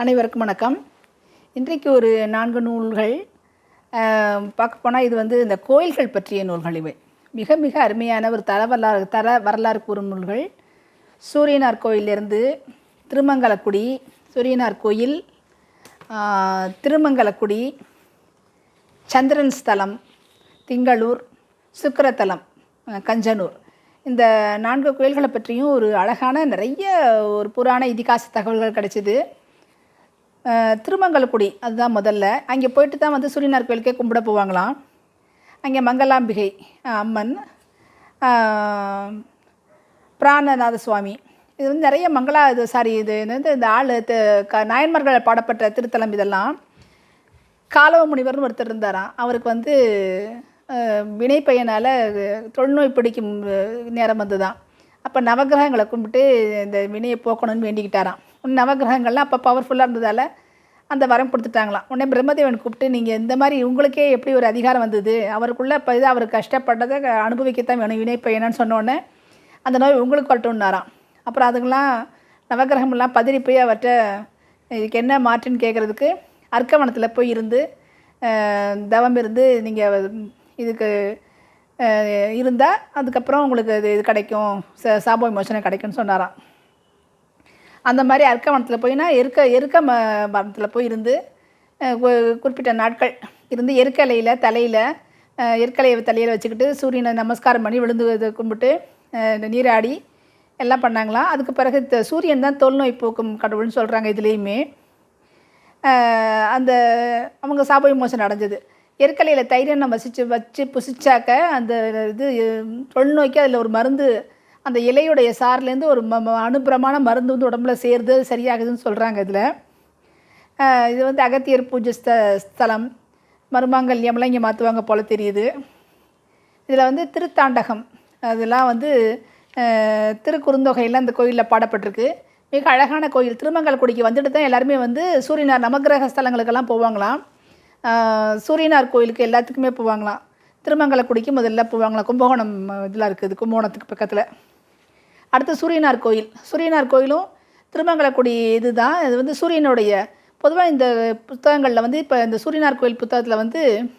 அனைவருக்கும் வணக்கம். இன்றைக்கு ஒரு நான்கு நூல்கள் பார்க்க போனால் இது வந்து இந்த கோயில்கள் பற்றிய நூல்கள் இவை. மிக மிக அருமையான ஒரு தர வரலாறு தர வரலாறு கூறும் நூல்கள். சூரியனார் கோயிலிருந்து திருமங்கலக்குடி சூரியனார் கோயில் திருமங்கலக்குடி சந்திரன் ஸ்தலம் திங்களூர் சுக்கரத்தலம் கஞ்சனூர். இந்த நான்கு கோயில்களை பற்றியும் ஒரு அழகான நிறைய ஒரு புராண இதிகாச தகவல்கள் கிடைச்சிது. திருமங்கலக்குடி அதுதான் முதல்ல. அங்கே போயிட்டு தான் வந்து சூரியனார் கோயிலுக்கே கும்பிட போவாங்களாம். அங்கே மங்களாம்பிகை அம்மன் பிராணநாத சுவாமி இது வந்து நிறைய மங்களா இது சாரி இது வந்து இந்த ஆள் க நாயன்மார்கள் பாடப்பட்ட திருத்தலம் இதெல்லாம். காலவ முனிவர்னு ஒருத்தர் இருந்தாராம். அவருக்கு வந்து வினை பையனால் தொழுநோய் பிடிக்கும் நேரம் நேரம் வந்துதான் அப்போ நவக்கிரகங்களை கும்பிட்டு இந்த வினையை போக்கணும்னு வேண்டிக்கிட்டாராம். உடனே நவக்கிரகங்கள்லாம் அப்போ பவர்ஃபுல்லாக இருந்ததால் அந்த வரம் கொடுத்துட்டாங்களாம். உடனே பிரம்மதேவன் கூப்பிட்டு நீங்கள் இந்த மாதிரி உங்களுக்கே எப்படி ஒரு அதிகாரம் வந்தது? அவருக்குள்ளே இப்போ இது அவர் கஷ்டப்பட்டதை அனுபவிக்கத்தான் வேணும். வினை என்னன்னு சொன்னோடனே அந்த நோய் உங்களுக்கு வரட்டும்னாராம். அப்புறம் அதுங்களாம் நவகிரகம்லாம் பதறி போய் அவர்கிட்ட இதுக்கு என்ன மாற்றுன்னு கேட்குறதுக்கு அர்க்கவனத்தில் போய் இருந்து தவம் இருந்து நீங்கள் இதுக்கு இருந்தால் அதுக்கப்புறம் உங்களுக்கு இது இது கிடைக்கும். ச சாப விமோசனம் கிடைக்கும்னு சொன்னாராம். அந்த மாதிரி அர்க்க வனத்தில் போய்னா எருக்க எருக்க ம மரத்தில் போய் இருந்து குறிப்பிட்ட நாட்கள் இருந்து எருக்கலையில் தலையில் எருக்கலையை தலையில் வச்சுக்கிட்டு சூரியனை நமஸ்காரம் பண்ணி விழுந்து கும்பிட்டு நீராடி எல்லாம் பண்ணாங்களாம். அதுக்கு பிறகு த- சூரியன் தான் தொல்நோய் போக்கும் கடவுள்னு சொல்கிறாங்க இதுலேயுமே. அந்த அவங்க சாப விமோசனம் அடைஞ்சது. எருக்கலையில் தைரியனை வசிச்சு வச்சு புசிச்சாக்க அந்த இது தொழுநோய்க்கு அதில் ஒரு மருந்து அந்த இலையுடைய சார்லேருந்து ஒரு ம ம- அனுப்புறமான மருந்து வந்து உடம்புல சேருது அது சரியாகுதுன்னு சொல்கிறாங்க இதில். இது வந்து அகத்தியர் பூஜை ஸ்த ஸ்தலம் மருமாங்கல்யம்லாம் இங்கே மாற்றுவாங்க போல் தெரியுது. இதில் வந்து திருத்தாண்டகம் அதெல்லாம் வந்து திருக்குறுந்தொகையில் அந்த கோயிலில் பாடப்பட்டிருக்கு. மிக அழகான கோயில் திருமங்கலக்குடிக்கு வந்துட்டு தான் எல்லாருமே வந்து சூரியனார் நவக்கிரக ஸ்தலங்களுக்கெல்லாம் போவாங்களாம். சூரியனார் கோயிலுக்கு எல்லாத்துக்குமே போவாங்களாம். திருமங்கலக்குடிக்கு முதல்ல போவாங்களாம். கும்பகோணம் இதெல்லாம் இருக்குது கும்பகோணத்துக்கு பக்கத்தில். அடுத்து சூரியனார் கோயில். சூரியனார் கோயிலும் திருமங்கலக்குடி இதுதான். இது வந்து சூரியனுடைய பொதுவாக இந்த புத்தகங்களில் வந்து இப்போ இந்த சூரியனார் கோயில் புத்தகத்தில் வந்து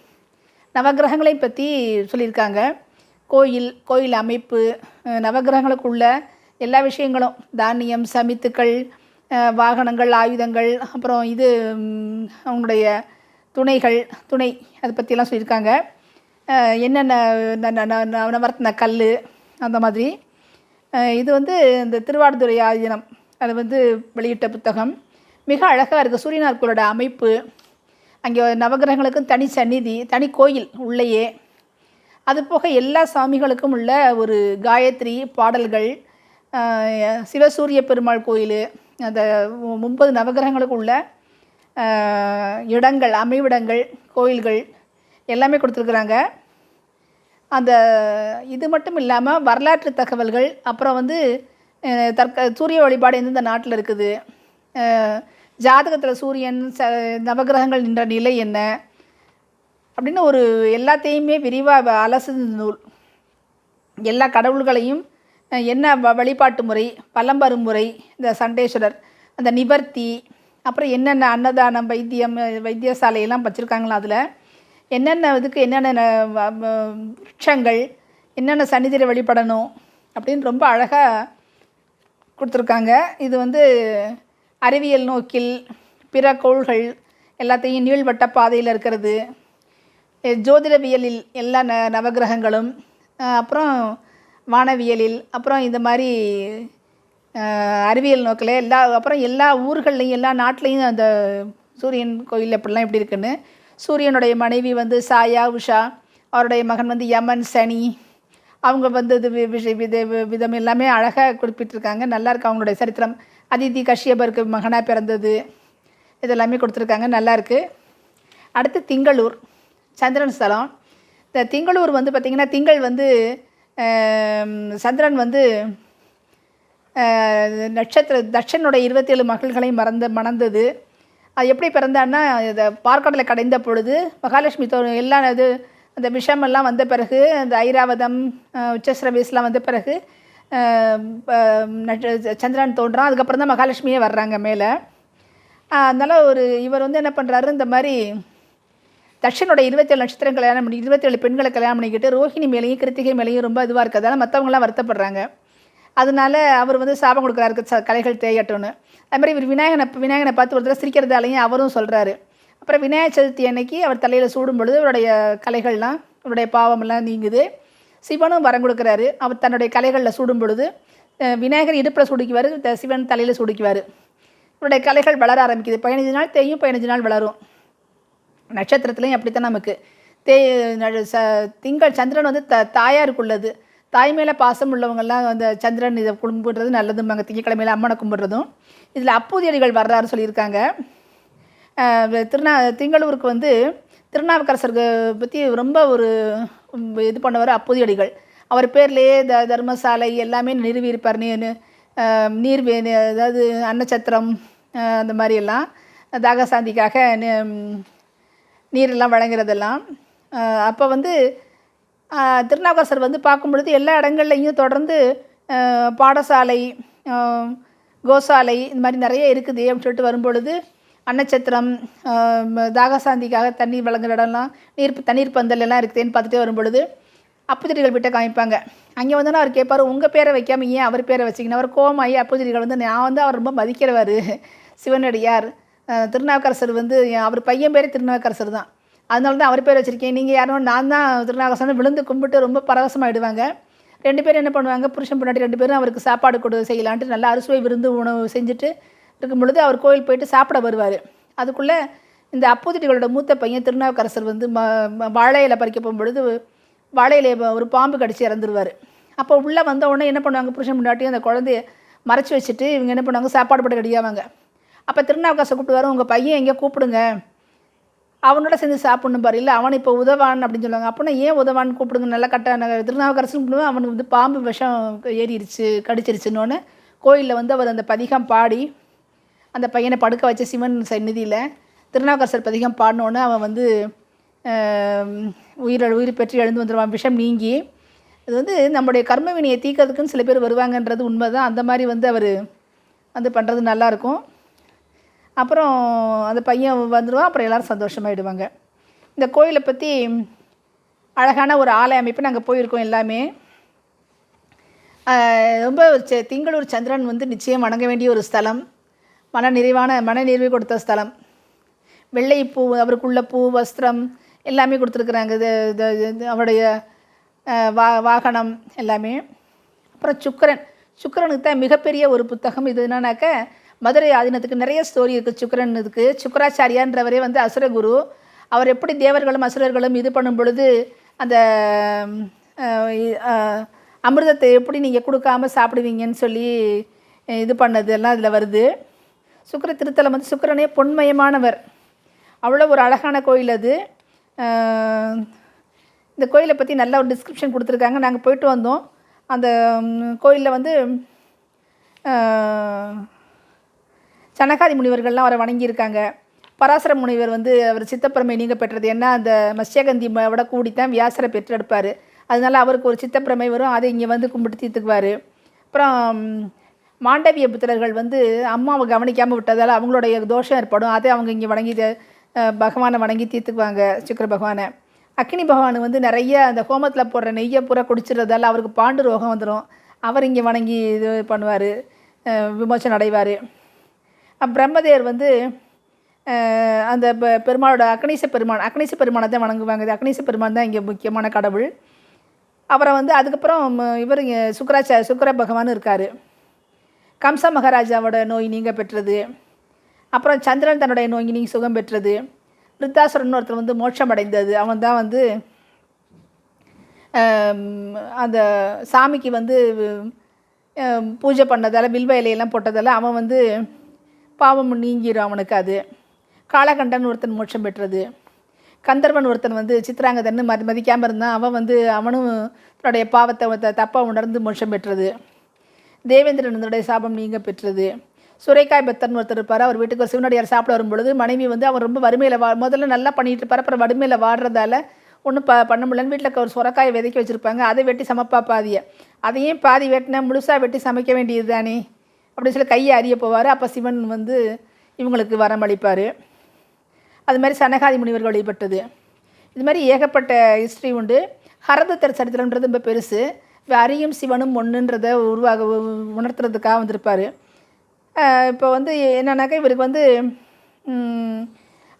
நவகிரகங்களை பற்றி சொல்லியிருக்காங்க. கோயில் கோயில் அமைப்பு நவகிரகங்களுக்குள்ள எல்லா விஷயங்களும். தானியம் சமித்துக்கள் வாகனங்கள் ஆயுதங்கள் அப்புறம் இது அவங்களுடைய துணைகள் துணை அதை பற்றியெல்லாம் சொல்லியிருக்காங்க. என்னென்ன ந- ந- ந- நவரத்ன கல் அந்த மாதிரி. இது வந்து இந்த திருவாடுதுறை ஆதீனம். அது வந்து வெளியிட்ட புத்தகம். மிக அழகாக இருக்குது சூரியனார் அமைப்பு. அங்கே நவகிரகங்களுக்கும் தனி சந்நிதி தனி கோயில் உள்ளேயே. அது போக எல்லா சாமிகளுக்கும் உள்ள ஒரு காயத்ரி பாடல்கள் சிவசூரிய பெருமாள் கோயில் அந்த முப்பது நவகிரகங்களுக்கு உள்ள இடங்கள் அமைவிடங்கள் கோயில்கள் எல்லாமே கொடுத்துருக்குறாங்க. அந்த இது மட்டும் இல்லாமல் வரலாற்று தகவல்கள் அப்புறம் வந்து தற்க சூரிய வழிபாடு எந்தெந்த நாட்டில் இருக்குது ஜாதகத்தில் சூரியன் ச நவகிரகங்கள் நின்ற நிலை என்ன அப்படின்னு ஒரு எல்லாத்தையுமே விரிவாக அலசுது இந்த நூல். எல்லா கடவுள்களையும் என்ன வ- வழிபாட்டு முறை பலம்பரும் முறை இந்த சண்டேஸ்வரர் அந்த நிவர்த்தி அப்புறம் என்னென்ன அன்னதானம் வைத்தியம் வைத்தியசாலையெல்லாம் வச்சுருக்காங்களா அதில் என்னென்ன இதுக்கு என்னென்ன ந- விருட்சங்கள் என்னென்ன சன்னிதியில் வழிபடணும் அப்படின்னு ரொம்ப அழகாக கொடுத்துருக்காங்க. இது வந்து அறிவியல் நோக்கில் பிற கோள்கள் எல்லாத்தையும் நீள்வட்ட பாதையில் இருக்கிறது. ஜோதிடவியலில் எல்லா ந நவகிரகங்களும் அப்புறம் வானவியலில் அப்புறம் இந்த மாதிரி அறிவியல் நோக்கில் எல்லா அப்புறம் எல்லா ஊர்கள்லையும் எல்லா நாட்டிலையும் அந்த சூரியன் கோயில் எப்படிலாம் எப்படி இருக்குன்னு சூரியனுடைய மனைவி வந்து சாயா உஷா அவருடைய மகன் வந்து யமன் சனி அவங்க வந்து இது வி- வித வி- விதம் எல்லாமே அழகாக குறிப்பிட்டிருக்காங்க. நல்லாயிருக்கு அவங்களுடைய சரித்திரம். அதிதி கஷ்யபருக்கு மகனாக பிறந்தது. இதெல்லாமே கொடுத்துருக்காங்க. நல்லாயிருக்கு அடுத்து திங்களூர் சந்திரன் ஸ்தலம். இந்த திங்களூர் வந்து பார்த்திங்கன்னா திங்கள் வந்து சந்திரன் வந்து நட்சத்திர தட்சனுடைய இருபத்தேழு மகள்களையும் மறந்து மணந்தது. அது எப்படி பிறந்தான்னா இதை பார்க்கடலை கடைந்த பொழுது மகாலட்சுமி தோ எல்லாம் இது அந்த விஷமெல்லாம் வந்த பிறகு அந்த ஐராவதம் உச்சஸ்ரவீஸ்லாம் வந்த பிறகு சந்திரன் தோன்றான். அதுக்கப்புறம் தான் மகாலட்சுமியே வர்றாங்க மேலே. அதனால் ஒரு இவர் வந்து என்ன பண்ணுறாரு இந்த மாதிரி தட்சனோட இருபத்தேழு நட்சத்திரம் கல்யாணம் பண்ணி இருபத்தேழு பெண்களை கல்யாணம் பண்ணிக்கிட்டு ரோஹிணி மேலேயும் கிருத்திகை மேலேயும் ரொம்ப இதுவாக இருக்கிறதால மற்றவங்களாம் வருத்தப்படுறாங்க. அதனால அவர் வந்து சாபம் கொடுக்குறாரு ச கலைகள் தேயட்டும்னு. அது மாதிரி இவர் விநாயகனை விநாயகனை பார்த்து ஒரு தடவை சிரிக்கிறதாலையும் அவரும் சொல்கிறாரு அப்புறம் விநாயகர் சதுர்த்தி அன்னைக்கு அவர் தலையில் சூடும் பொழுது அவருடைய கலைகள்லாம் அவருடைய பாவமெல்லாம் நீங்குது. சிவனும் வரம் கொடுக்குறாரு. அவர் தன்னுடைய கலைகளில் சூடும் பொழுது விநாயகர் இடுப்பில் சுடிக்குவார் த- சிவன் தலையில் சுடிக்குவார். இவருடைய கலைகள் வளர ஆரம்பிக்குது. பதினஞ்சு நாள் தேயும் பதினஞ்சு நாள் வளரும். நட்சத்திரத்துலையும் அப்படித்தான் நமக்கு. தே ந- ச திங்கள் சந்திரன் வந்து த தாயாருக்குள்ளது. தாய் மேலே பாசம் உள்ளவங்கள்லாம் அந்த சந்திரன் இதை கும்பிடுறது நல்லதும்பாங்க திங்கக்கிழமையில அம்மனை கும்பிடுறதும். இதில் அப்பூதியடிகள் வர்றாரு சொல்லியிருக்காங்க. திருநா திங்களூருக்கு வந்து திருநாவுக்கரசருக்கு பற்றி ரொம்ப ஒரு இது பண்ணவர் அப்பூதியடிகள். அவர் பேர்லேயே த தர்மசாலை எல்லாமே நிறுவியிருப்பார். நீ நீர் அதாவது அன்னச்சத்திரம் அந்த மாதிரி எல்லாம். தாகசாந்திக்காக நீரெல்லாம் வழங்குறதெல்லாம். அப்போ வந்து திருநாவுக்கரசர் வந்து பார்க்கும் பொழுது எல்லா இடங்கள்லையும் தொடர்ந்து பாடசாலை கோசாலை இந்த மாதிரி நிறைய இருக்குது அப்படின்னு சொல்லிட்டு வரும்பொழுது அன்னச்சத்திரம் தாகசாந்திக்காக தண்ணீர் வழங்குற இடம்லாம் நீர் தண்ணீர் பந்தல் எல்லாம் இருக்குதுன்னு பார்த்துட்டே வரும்பொழுது அப்புதிரிகள் விட்ட காமிப்பாங்க. அங்கே வந்து அவர் கேட்பார் உங்கள் பேரை வைக்காம ஏன் அவர் பேரை வச்சிங்கன்னா அவர் கோமாயி அப்புதிரிகள் வந்து நான் வந்து அவர் ரொம்ப மதிக்கிறவர் சிவனடியார். திருநாவுக்கரசர் வந்து அவர் பையன் பேரே திருநாவுக்கரசர் தான். அதனால தான் அவர் பேர் வச்சுருக்கேன். நீங்கள் யாரும் நான் தான் திருநாகசனம் விழுந்து கும்பிட்டு ரொம்ப பரவசமாகிடுவாங்க ரெண்டு பேரும் என்ன பண்ணுவாங்க? புருஷன் பொண்டாட்டி ரெண்டு பேரும் அவருக்கு சாப்பாடு கொடு செய்யலான்ட்டு நல்லா அறுசுவை விருந்து உணவு செஞ்சுட்டு இருக்கும் பொழுது அவர் கோயில் போயிட்டு சாப்பிட வருவார். அதுக்குள்ளே இந்த அப்போதிட்டிகளோட மூத்த பையன் திருநாவுக்கரசர் வந்து ம வாழை இலை பறிக்க போகும்பொழுது வாழை இலையை ஒரு பாம்பு கடிச்சு இறந்துருவார். அப்போ உள்ளே வந்த உடனே என்ன பண்ணுவாங்க? புருஷன் முன்னாடி அந்த குழந்தைய மறைச்சி வச்சுட்டு இவங்க என்ன பண்ணுவாங்க? சாப்பாடு போட்டு ரெடியாவாங்க. அப்போ திருநாவுக்கரசர் கூப்பிட்டு உங்கள் பையன் எங்கே கூப்பிடுங்க. அவனோட சேர்ந்து சாப்பிடணும் பாரு. இல்லை அவன் இப்போ உதவான் அப்படின்னு சொல்லுவாங்க. அப்படின்னா ஏன் உதவான்னு கூப்பிடுங்க? நல்லா கட்டான திருநாவுக்கரசன் கூப்பிடுவோம் அவனுக்கு வந்து பாம்பு விஷம் ஏறிடுச்சு கடிச்சிருச்சுன்னொன்னே கோயிலில் வந்து அவர் அந்த பதிகம் பாடி அந்த பையனை படுக்க வச்ச சிவன் சந்நிதியில் திருநாவுக்கரசர் பதிகம் பாடினோன்னே அவன் வந்து உயிர் உயிர் பெற்று எழுந்து வந்துடுவான் விஷம் நீங்கி. அது வந்து நம்முடைய கர்ம வினையை தீக்கிறதுக்குன்னு சில பேர் வருவாங்கன்றது உண்மை தான் அந்த மாதிரி வந்து அவர் வந்து பண்ணுறது நல்லாயிருக்கும் அப்புறம் அந்த பையன் வந்துடுவான் அப்புறம் எல்லோரும் சந்தோஷமாயிடுவாங்க. இந்த கோயிலை பற்றி அழகான ஒரு ஆலய அமைப்பு நாங்கள் போயிருக்கோம் எல்லாமே. ரொம்ப செ- திங்களூர் சந்திரன் வந்து நிச்சயம் வணங்க வேண்டிய ஒரு ஸ்தலம். மன நிறைவான மன நிறைவு கொடுத்த ஸ்தலம். வெள்ளை பூ அவருக்குள்ள பூ வஸ்திரம் எல்லாமே கொடுத்துருக்குறாங்க. இது இது அவருடைய வா வாகனம் எல்லாமே. அப்புறம் சுக்கிரன். சுக்கிரனுக்கு தான் மிகப்பெரிய ஒரு புத்தகம் இது என்னன்னாக்க மதுரை ஆதீனத்துக்கு நிறைய ஸ்டோரி இருக்குது சுக்கரன் இதுக்கு. சுக்கராச்சாரியான்றவரே வந்து அசுரகுரு அவர் எப்படி தேவர்களும் அசுரர்களும் இது பண்ணும் பொழுது அந்த அமிர்தத்தை எப்படி நீங்கள் கொடுக்காம சாப்பிடுவீங்கன்னு சொல்லி இது பண்ணது எல்லாம் இதில் வருது. சுக்கர திருத்தலம் வந்து சுக்கிரனே பொன்மயமானவர். அவ்வளோ ஒரு அழகான கோயில் அது. இந்த கோயிலை பற்றி நல்ல ஒரு டிஸ்கிரிப்ஷன் கொடுத்துருக்காங்க. நாங்கள் போயிட்டு வந்தோம். அந்த கோயிலில் வந்து சனகாதி முனிவர்கள்லாம் அவரை வணங்கியிருக்காங்க. பராசர முனிவர் வந்து அவர் சித்தப்பிரமை நீங்க பெற்றது என்ன? அந்த மத்ஸ்யகந்தி விட கூடித்தான் வியாசரை பெற்றெடுப்பார். அதனால அவருக்கு ஒரு சித்தப்பிரமை வரும். அதை இங்கே வந்து கும்பிட்டு தீர்த்துக்குவார். அப்புறம் மாண்டவிய புத்திரர்கள் வந்து அம்மாவை கவனிக்காமல் விட்டதால் அவங்களுடைய தோஷம் ஏற்படும். அதை அவங்க இங்கே வணங்கி பகவானை வணங்கி தீர்த்துக்குவாங்க சுக்கிர பகவானை. அக்னி பகவான் வந்து நிறைய அந்த ஹோமத்தில் போடுற நெய்யை பூரா குடிச்சிடுறதால அவருக்கு பாண்டு ரோகம் வந்துடும் அவர் இங்கே வணங்கி இது பண்ணுவார். விமோசனம் அடைவார். பிரம்மதேவர் வந்து அந்த பெருமாளோட அக்னீச பெருமான் அக்னீச பெருமானை தான் வணங்குவாங்க. இது அக்னீச பெருமான் தான் இங்கே முக்கியமான கடவுள். அவரை வந்து அதுக்கப்புறம் இவர் இங்கே சுக்கராச்சா சுக்கர பகவான் இருக்கார். கம்ச மகாராஜாவோட நோய் நீங்க பெற்றது. அப்புறம் சந்திரன் தன்னுடைய நோய் நீங்கள் சுகம் பெற்றது. விருத்தாசுரன் ஒருத்தர் வந்து மோட்சம் அடைந்தது. அவன் தான் வந்து அந்த சாமிக்கு வந்து பூஜை பண்ணதால் வில்வ இலையெல்லாம் போட்டதால் அவன் வந்து பாவம் நீங்கிடும் அவனுக்கு அது. காலகண்டன் ஒருத்தன் மோட்சம் பெற்றது. கந்தர்வன் ஒருத்தன் வந்து சித்ராங்கதன்னு மதி மதிக்காமல் இருந்தான். அவன் வந்து அவனும் தன்னுடைய பாவத்தை தப்பாக உணர்ந்து மோட்சம் பெற்றது. தேவேந்திரனுடைய சாபம் நீங்க பெற்றது. சுரைக்காய் பத்தன் ஒருத்தர் இருப்பார். அவர் வீட்டுக்கு ஒரு சிவனடியார் சாப்பிட வரும்பொழுது மனைவி வந்து அவர் ரொம்ப வறுமையில் வா முதல்ல நல்லா பண்ணிகிட்டு இருப்பார். அப்புறம் வறுமையில் வாடுறதால ஒன்றும் ப பண்ண முடியலன்னு வீட்டில் ஒரு சுரக்காயை விதைக்க வச்சுருப்பாங்க. அதை வெட்டி சமைப்பா பாதியை அதையும் பாதி வெட்டினா முழுசாக வெட்டி சமைக்க வேண்டியது தானே அப்படின்னு சொல்லி கையை அறிய போவார். அப்போ சிவன் வந்து இவங்களுக்கு வரம் அளிப்பார் அது மாதிரி சனகாதி முனிவர்கள் வழிபட்டது. இது மாதிரி ஏகப்பட்ட ஹிஸ்ட்ரி உண்டு. ஹரதத்தர் சரித்திரம்ன்றது ரொம்ப பெருசு. இப்போ அரியும் சிவனும் ஒன்றுன்றத உருவாக உணர்த்துறதுக்காக வந்திருப்பார். இப்போ வந்து என்னன்னாக்கா இவருக்கு வந்து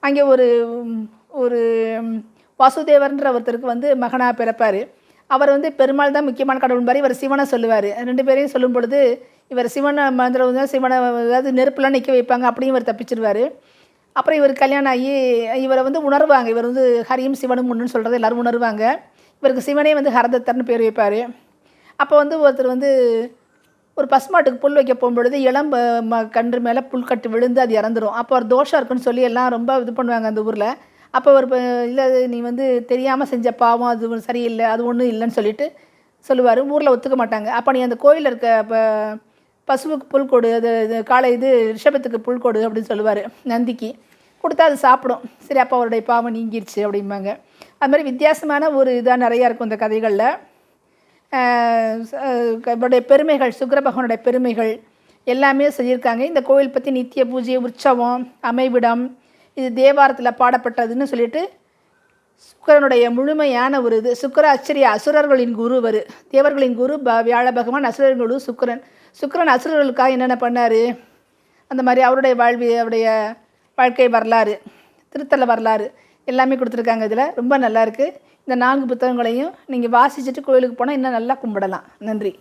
அங்கே ஒரு ஒரு வாசுதேவர்ன்ற ஒருத்தருக்கு வந்து மகனாக பிறப்பார். அவர் வந்து பெருமாள் தான் முக்கியமான கடவுள் மாதிரி இவர் சிவனை சொல்லுவார். ரெண்டு பேரையும் சொல்லும் பொழுது இவர் சிவனை மந்திரம் சிவனை அதாவது நெருப்புலாம் நிற்க வைப்பாங்க அப்படியும் இவர் தப்பிச்சிருவார். அப்புறம் இவர் கல்யாணம் ஆகி இவரை வந்து உணர்வாங்க. இவர் வந்து ஹரியும் சிவனும் ஒன்றுன்னு சொல்கிறது எல்லோரும் உணர்வாங்க. இவருக்கு சிவனே வந்து ஹரதத்தர்னு பேர் வைப்பார். அப்போ வந்து ஒருத்தர் வந்து ஒரு பசுமாட்டுக்கு புல் வைக்க போகும்பொழுது இளம் ம கன்று மேலே புல் கட்டு விழுந்து அது இறந்துடும் அப்போ ஒரு தோஷம் இருக்குன்னு சொல்லி எல்லாம் ரொம்ப இது பண்ணுவாங்க அந்த ஊரில். அப்போ ஒரு இல்லை நீ வந்து தெரியாமல் செஞ்ச பாவம் அது சரியில்லை அது ஒன்றும் இல்லைன்னு சொல்லிட்டு சொல்லுவார். ஊரில் ஒத்துக்க மாட்டாங்க. அப்போ நீ அந்த கோயிலில் இருக்க இப்போ பசுவுக்கு புல் கொடு அது இது காலை இது ரிஷபத்துக்கு புல் கொடு அப்படின்னு சொல்லுவார் நந்திக்கு. கொடுத்தா அது சாப்பிடும். சரி அப்போ அவருடைய பாவம் நீங்கிருச்சு அப்படிம்பாங்க. அது மாதிரி வித்தியாசமான ஒரு இதாக நிறையா இருக்கும் இந்த கதைகளில். இவருடைய பெருமைகள் சுக்கர பகவானுடைய பெருமைகள் எல்லாமே சொல்லியிருக்காங்க. இந்த கோவில் பற்றி நித்திய பூஜை உற்சவம் அமைவிடம் இது தேவாரத்தில் பாடப்பட்டதுன்னு சொல்லிட்டு சுக்கிரனுடைய முழுமையான ஒரு இது. சுக்கிர அச்சரிய அசுரர்களின் குரு வரு. தேவர்களின் குரு ப வியாழ பகவான் அசுரர்களின் குரு சுக்கிரன். சுக்கிரன் அசுரர்களுக்காக என்னென்ன பண்ணார்? அந்த மாதிரி அவருடைய வாழ்வி அவருடைய வாழ்க்கை வரலாறு திருத்தல வரலாறு எல்லாமே கொடுத்துருக்காங்க இதில். ரொம்ப நல்லாயிருக்கு இந்த நான்கு புத்தகங்களையும் நீங்கள் வாசிச்சுட்டு கோயிலுக்கு போனால் இன்னும் நல்லா கும்பிடலாம். நன்றி.